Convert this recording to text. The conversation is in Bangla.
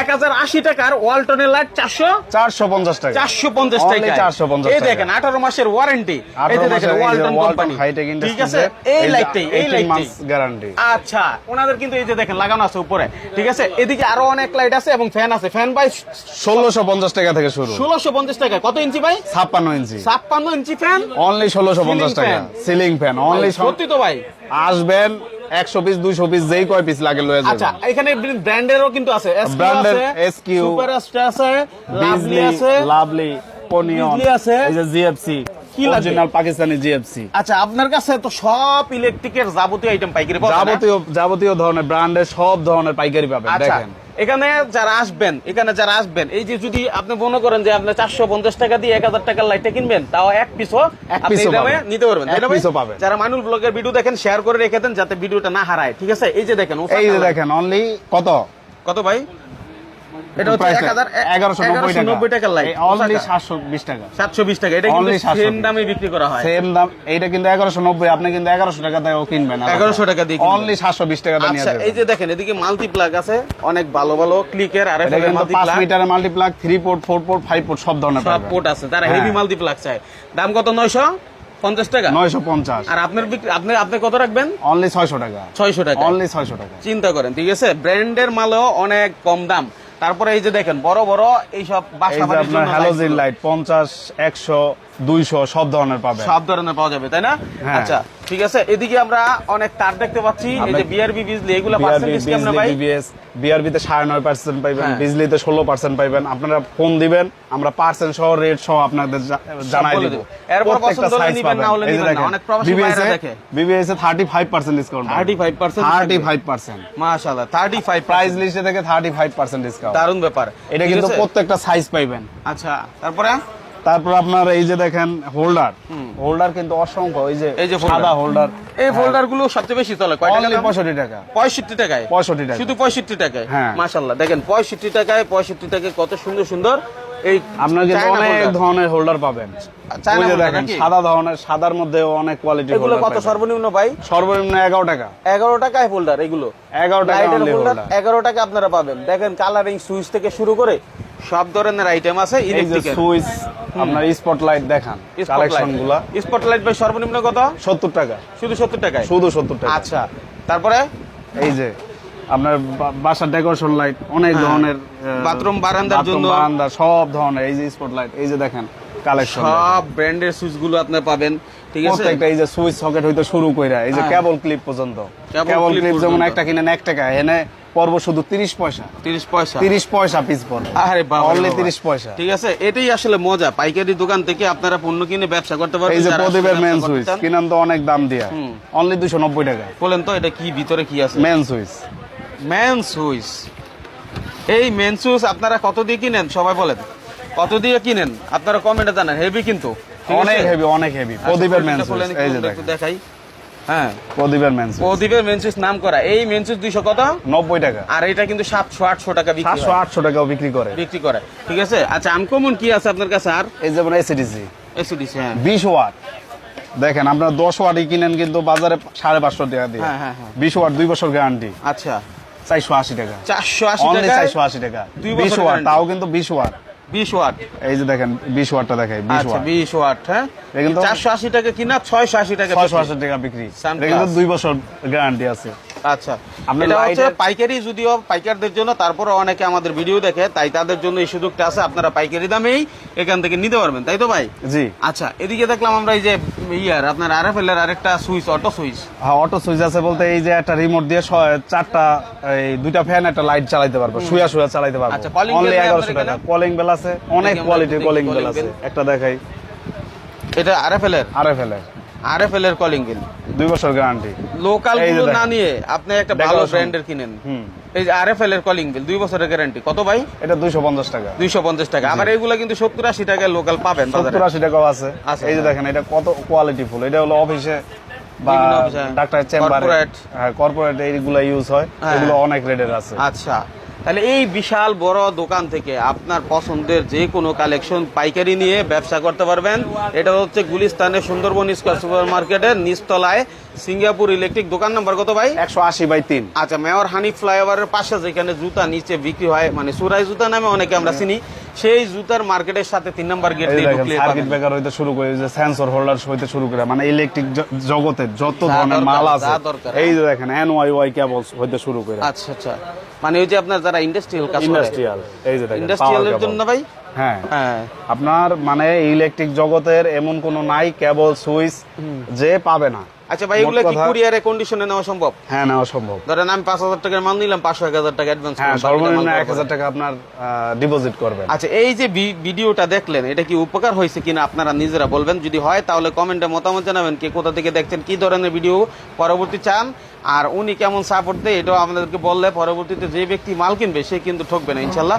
এক হাজার আশি টাকার ওয়ালটনের লাইট চারশো? চারশো পঞ্চাশ টাকা। চারশো পঞ্চাশ টাকা 450 এই দেখেন আঠারো মাসের ওয়ারেন্টি এই দেখেন মাসের এই যে ওয়ালটন কোম্পানি ঠিক আছে? এই লাইটটাই এই 18 লাইটটাই months আচ্ছা ওনাদের কিন্তু এই যে দেখেন লাগানো আছে উপরে। ঠিক আছে? এদিকে আরও অনেক লাইট আছে এবং ফ্যান আছে। ফ্যান বাই ষোলোশো পঞ্চাশ টাকা থেকে শুরু। ষোলোশো পঞ্চাশ টাকা। কত ইঞ্চি ভাই? ছাপ্পান্ন ইঞ্চি। ছাপ্পান্ন ইঞ্চি ফ্যান অনলি ষোলোশো পঞ্চাশ টাকা। সিলিং ফ্যান অনলি সত্যি তো ভাই। আসবেন একশো পিস দুইশো পিস যেই কয় পিস লাগে লয়ে আচ্ছা এখানে ব্র্যান্ডেরও কিন্তু আছে। Branded SQ, সুপার আছে লাভলি আছে লাভলি পনিয়ন আছে। এই যে জিএফসি কি লাগে? অরিজিনাল পাকিস্তানি জিএফসি আচ্ছা আপনার কাছে তো সব ইলেকট্রিকের যাবতীয় আইটেম পাইকারি পাওয়া যায় না? যাবতীয় যাবতীয় ধরনের ব্র্যান্ডের সব ধরনের পাইকারি পাবেন আচ্ছা দেখেন। এখানে যারা আসবেন এখানে যারা আসবেন এই যে যদি আপনি মনে করেন যে আপনি চারশো পঞ্চাশ টাকা দিয়ে এক হাজার টাকার লাইটটা কিনবেন তাও এক পিসও আপনি দামে নিতে পারবেন। পাবেন। যারা মানুষ ব্লগের ভিডিও দেখেন শেয়ার করে রেখে দেন যাতে ভিডিওটা না হারায় ঠিক আছে? এই যে দেখেন এই যে দেখেন অনলি কত? কত ভাই? এটা হচ্ছে টাকা। লাইট টাকা টাকা। এটা কিন্তু সেম দামে বিক্রি করা হয়। সেম দাম। এইটা কিন্তু এগারোশো নব্বই আপনি কিন্তু এগারোশো টাকা দিয়ে কিনবেন 1100 টাকা দিয়ে অনলি সাতশো বিশ টাকা দিয়ে আচ্ছা এই যে দেখেন এদিকে মাল্টি প্লাগ আছে অনেক ভালো ভালো ক্লিকের আর এটা কিন্তু মাল্টি প্লাগ মিটারের port four port five port সব ধরনের সব পোর্ট আছে। তারা হ্যাঁ। হেভি মাল্টি প্লাগ চায়। দাম কত? নয়শো পঞ্চাশ টাকা? নয়শো পঞ্চাশ। আর আপনার আপনি আপনি কত রাখবেন? অনলি ছয়শো টাকা। ছয়শো টাকা। অনলি ছয়শো টাকা। চিন্তা করেন ঠিক আছে? ব্র্যান্ডের মালও অনেক কম দাম। তারপরে এই যে দেখেন বড় বড় এইসব বাসা আপনার হ্যালোজিন লাইট পঞ্চাশ একশো দুইশো সব ধরনের পাবেন। সব ধরনের পাওয়া যাবে তাই না? হ্যাঁ। আচ্ছা ঠিক আছে এদিকে আমরা অনেক তার দেখতে পাচ্ছি এই যে বিআরবি বিজলি এগুলো পার্সেন্টেজ কেমন ভাই? বিবিএস বিআরবিতে সাড়ে নয় পার্সেন্ট পাইবেন হ্যাঁ। বিজলিতে পাইবেন। আপনারা ফোন দিবেন আমরা পার্সেন্ট সহ রেট সহ আপনাদের জানাই দিব। এরপর পছন্দ হলে নিবেন, না হলে নিবেন না। অনেক প্রবাসী ভাইরা দেখে। বিবিএস এ thirty five percent discount 35% thirty five percent মাশাআল্লাহ 35 প্রাইস লিস্টে থেকে থার্টি ফাইভ পার্সেন্ট ডিসকাউন্ট দারুণ ব্যাপার। এটা কিন্তু প্রত্যেকটা সাইজ পাইবেন। আচ্ছা তারপরে? তারপর আপনার এই যে দেখেন হোল্ডার হোল্ডার কিন্তু অসংখ্য এই যে এই যে। সাদা হোল্ডার এই ফোল্ডারগুলো সবচেয়ে বেশি চলে। কয় টাকা পঁয়ষট্টি টাকা। পঁয়ষট্টি টাকায়? 65 টাকা। শুধু পঁয়ষট্টি টাকায়? হ্যাঁ। মাশাল্লাহ দেখেন পঁয়ষট্টি টাকায় পঁয়ষট্টি টাকায় কত সুন্দর সুন্দর এই আপনার কিন্তু অনেক ধরনের হোল্ডার পাবেন। দেখেন সাদা ধরনের সাদার মধ্যে অনেক কোয়ালিটি এগুলো কত সর্বনিম্ন ভাই? সর্বনিম্ন এগারো টাকা। এগারো টাকায় হোল্ডার এগুলো। এগারো টাকা হোল্ডার এগারো টাকা আপনারা পাবেন। দেখেন কালারিং সুইচ থেকে শুরু করে সব ধরনের আইটেম আছে যে সুইচ আপনার স্পটলাইট দেখান কালেকশনগুলা স্পটলাইট ভাই সর্বনিম্ন কত? সত্তর টাকা। শুধু সত্তর টাকায়? শুধু সত্তর টাকা। আচ্ছা তারপরে? এই যে আপনার বাসার ডেকোরেশন লাইট অনেক হ্যাঁ। ধরনের Bathroom বারান্দার জন্য। বারান্দা সব ধরনের এই যে স্পটলাইট এই যে দেখেন কালেকশন সব ব্র্যান্ডের সুইচগুলো আপনার পাবেন ঠিক আছে? প্রত্যেকটা এই যে সুইচ সকেট হইতে শুরু কইরা এই যে হ্যাঁ। কেবল ক্লিপ পর্যন্ত। কেবল ক্লিপ যেমন একটা কিনেন এক টাকা এনে পর্ব শুধু তিরিশ পয়সা। তিরিশ পয়সা? তিরিশ পয়সা পিস পড়বে আরে বাবা অনলি তিরিশ পয়সা। ঠিক আছে এটাই আসলে মজা। পাইকারি দোকান থেকে আপনারা পণ্য কিনে ব্যবসা করতে পারবেন এই যে প্রদীপের মেন সুইচ কিনান তো অনেক দাম দিয়া। অনলি দুশো নব্বই টাকা। বলেন তো এটা কি ভিতরে কি আছে? মেন সুইচ মেন সুইচ এই মেন সুইচ আপনারা কত দিয়ে কিনেন? সবাই বলেন। কত দিয়ে কিনেন? আপনারা কমেন্টে জানান। হেভি কিন্তু। অনেক হেভি অনেক হেভি আচ্ছা, প্রদীপের মেন সুইচ এই যে দেখাই। হ্যাঁ। প্রদীপের প্রদীপের নাম করা এই দুইশো কত? নব্বই টাকা। আর এটা কিন্তু সাতশো আটশো টাকা সাতশো আটশো টাকাও বিক্রি করে। বিক্রি করে। ঠিক আছে? আচ্ছা কি আছে আপনার কাছে আর? এই যেমন এসিডিসি এসিডিসি হ্যাঁ। বিশ ওয়াট। দেখেন আপনার দশ ওয়াটই কিনেন কিন্তু বাজারে সাড়ে পাঁচশো টাকা দিয়ে। হ্যাঁ, হ্যাঁ, হ্যাঁ। বিশ ওয়াট দুই বছর গ্যারান্টি আচ্ছা। চারশো আশি টাকা। চারশো আশি টাকা চারশো আশি টাকা। দুই বিশ বছর ওয়াট তাও কিন্তু বিশ ওয়াট। বিশ ওয়াট। এই যে দেখেন বিশ ওয়াটটা দেখাই বিশ আচ্ছা ওয়াট। বিশ ওয়াট হ্যাঁ? এটা কিন্তু- চারশো আশি টাকা কিনা ছয়শো আশি টাকা ছয়শো বিক্রি। আশি টাকা বিক্রি। এটা কিন্তু বছর গ্যারান্টি আছে। আচ্ছা। এটা হচ্ছে পাইকারি যদিও পাইকারদের জন্য তারপরে অনেকে আমাদের ভিডিও দেখে তাই তাদের জন্য এই সুযোগটা আছে আপনারা পাইকারি দামেই এখান থেকে নিতে পারবেন তাই তো ভাই? জি। আচ্ছা এদিকে দেখলাম আমরা এই যে ইয়ার আপনার আর এফ এল এর আরেকটা সুইচ অটো সুইচ। হ্যাঁ অটো সুইচ আছে বলতে এই যে একটা রিমোট দিয়ে চারটা এই দুইটা ফ্যান একটা লাইট চালাতে পারব শুয়া শুয়া চালাতে পারব। আচ্ছা, অনলি bell এগারোশো টাকা। কলিং বেল আছে অনেক কোয়ালিটির কলিং বেল আছে। একটা দেখাই। এটা আর এফ এল এর। আর এফ এল আর এফ এল এর কলিং বিল দুই বছর গ্যারান্টি লোকালগুলো না নিয়ে আপনি একটা ভালো ব্র্যান্ডের কিনেন। এই যে আর এফ এল এর কলিং বিল দুই বছরের গ্যারান্টি কত ভাই? এটা দুইশো পঞ্চাশ টাকা। দুইশো পঞ্চাশ টাকা। আমার এগুলো কিন্তু সত্তর আশি টাকায় লোকাল পাবেন বাজারে। সত্তর আশি টাকাও আছে। এই যে। দেখেন এটা কত কোয়ালিটি ফুল। এটা হলো অফিসে বা ডাক্তার চেম্বারে। হ্যাঁ কর্পোরেট এইগুলা ইউজ হয়। হ্যাঁ। এগুলো অনেক রেডের আছে। আচ্ছা। তাহলে এই বিশাল বড় দোকান থেকে আপনার পছন্দের যে কোনো কালেকশন পাইকারি নিয়ে ব্যবসা করতে পারবেন। এটা হচ্ছে গুলিস্তানের সুন্দরবন স্কোয়ার সুপার মার্কেটের নিচতলায় সিঙ্গাপুর ইলেকট্রিক দোকান নাম্বার কত ভাই? একশো আশি বাই তিন। আচ্ছা মেয়র হানি ফ্লাইওভারের পাশে যেখানে জুতা নিচে বিক্রি হয় মানে সুরাই জুতা নামে অনেকে আমরা চিনি। সেই জুতার মার্কেটের সাথে তিন নম্বর গেট দিয়ে ঢুকলে সার্কিট ব্রেকার হইতে শুরু করে যে সেন্সর হোল্ডার হইতে শুরু করে মানে ইলেকট্রিক জগতের যত ধরনের মাল আছে এই যে দেখেন এন ওয়াই ওয়াই কেবল হইতে শুরু করে। আচ্ছা আচ্ছা। মানে ওই যে আপনার যারা ইন্ডাস্ট্রিয়াল কাজ করে ইন্ডাস্ট্রিয়াল এই যে দেখেন ইন্ডাস্ট্রিয়ালের power জন্য ভাই? হ্যাঁ। হ্যাঁ। আপনার মানে ইলেকট্রিক জগতের এমন কোনো নাই কেবল সুইচ যে পাবে না। আচ্ছা ভাই এগুলো কি কুরিয়ারে কন্ডিশনে নেওয়া সম্ভব? হ্যাঁ নেওয়া সম্ভব। ধরেন আমি পাঁচ হাজার টাকার মাল নিলাম টাকা অ্যাডভান্স হ্যাঁ সর্বনিম্ন এক হাজার টাকা আপনার ডিপোজিট করবেন। আচ্ছা এই যে ভিডিওটা দেখলেন এটা কি উপকার হয়েছে কিনা আপনারা নিজেরা বলবেন? যদি হয় তাহলে কমেন্টে মতামত জানাবেন কে কোথা থেকে দেখছেন কি ধরনের ভিডিও পরবর্তী চান। আর উনি কেমন সাপোর্ট দেয় এটাও আমাদেরকে বললে পরবর্তীতে যে ব্যক্তি মাল কিনবে সে কিন্তু ঠকবে না ইনশাল্লাহ।